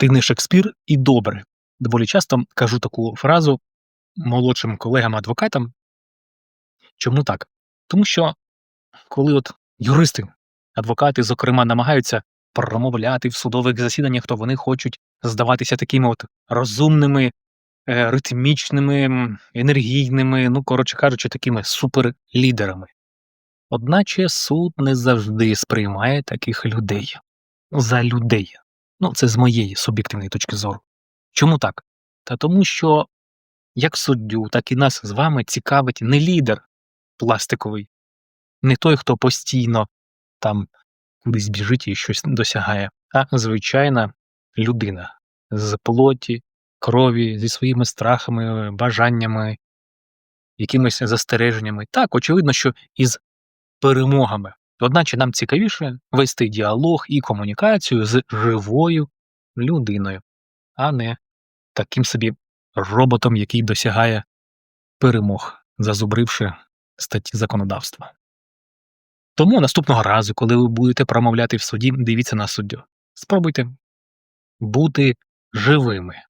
Ти не Шекспір і добре. Доволі часто кажу таку фразу молодшим колегам-адвокатам. Чому так? Тому що коли от юристи, адвокати, зокрема, намагаються промовляти в судових засіданнях, то вони хочуть здаватися такими от розумними, е, ритмічними, енергійними, ну, коротше кажучи, такими суперлідерами. Одначе суд не завжди сприймає таких людей за людей. Ну, це з моєї суб'єктивної точки зору. Чому так? Та тому, що як суддю, так і нас з вами цікавить не лідер пластиковий, не той, хто постійно там кудись біжить і щось досягає, а звичайна людина з плоті, крові, зі своїми страхами, бажаннями, якимись застереженнями. Так, очевидно, що із перемогами. Одначе нам цікавіше вести діалог і комунікацію з живою людиною, а не таким собі роботом, який досягає перемог, зазубривши статті законодавства. Тому наступного разу, коли ви будете промовляти в суді, дивіться на суддю. Спробуйте бути живими,